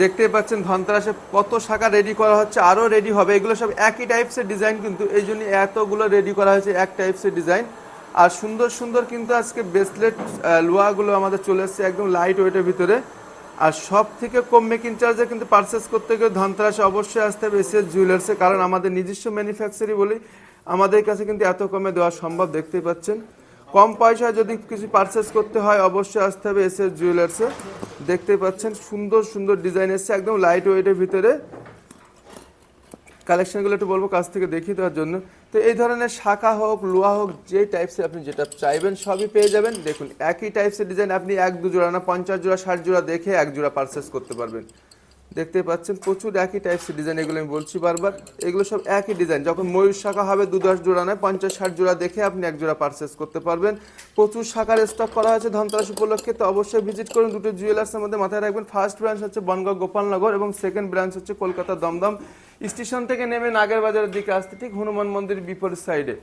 দেখতেই পাচ্ছেন ধনতেরাসে কত শাখা রেডি করা হচ্ছে, আরও রেডি হবে। এগুলো সব একই টাইপসের ডিজাইন কিন্তু, এই জন্য এতগুলো রেডি করা হয়েছে এক টাইপসের ডিজাইন আর সুন্দর সুন্দর কিন্তু আজকে ব্রেসলেট লোয়াগুলো আমাদের চলে এসছে একদম লাইট ওয়েটের ভিতরে। আর সব থেকে কম মেকিং চার্জে কিন্তু পারচেস করতে গেলে ধনতেরাসে অবশ্যই আসতে হবে এসএস জুয়েলার্সে কারণ আমাদের নিজস্ব ম্যানুফ্যাকচারি বলি, আমাদের কাছে কিন্তু এত কমে দেওয়া সম্ভব দেখতেই পাচ্ছেন। কম পয়সায় যদি কিছু পারচেস করতে হয়, অবশ্যই আসতে হবে এস এস জুয়েলার্সে দেখতেই পাচ্ছেন, সুন্দর সুন্দর ডিজাইন এসছে, একদম লাইট ওয়েটের ভিতরে। কালেকশনগুলো একটু বলব, কাছ থেকে দেখিয়ে দেওয়ার জন্য। তো এই ধরনের শাখা হোক, লোহা হোক, যে টাইপসের আপনি যেটা চাইবেন, সবই পেয়ে যাবেন। দেখুন, একই টাইপসের ডিজাইন আপনি এক দু জোড়া না, পঞ্চাশ জোড়া, ষাট জোড়া দেখে এক জোড়া পারচেস করতে পারবেন। দেখতে পাচ্ছেন, প্রচুর একই টাইপসের ডিজাইন এগুলো আমি বলছি বারবার। এগুলো সব একই ডিজাইন যখন ময়ূর শাখা হবে, দু দশ জোড়া নয়, পঞ্চাশ ষাট জোড়া দেখে আপনি এক জোড়া পারচেস করতে পারবেন। প্রচুর শাখার স্টক করা হয়েছে ধনতেরাস উপলক্ষে, তো অবশ্যই ভিজিট করুন। দুটো জুয়েলার্সের মধ্যে মাথায় রাখবেন। ফার্স্ট ব্রাঞ্চ হচ্ছে বনগাঁ গোপালনগর এবং সেকেন্ড ব্রাঞ্চ হচ্ছে কলকাতা দমদম। স্টেশন থেকে নেমে নাগের বাজারের দিকে আসতে ঠিক হনুমান মন্দির বিপরীত সাইডে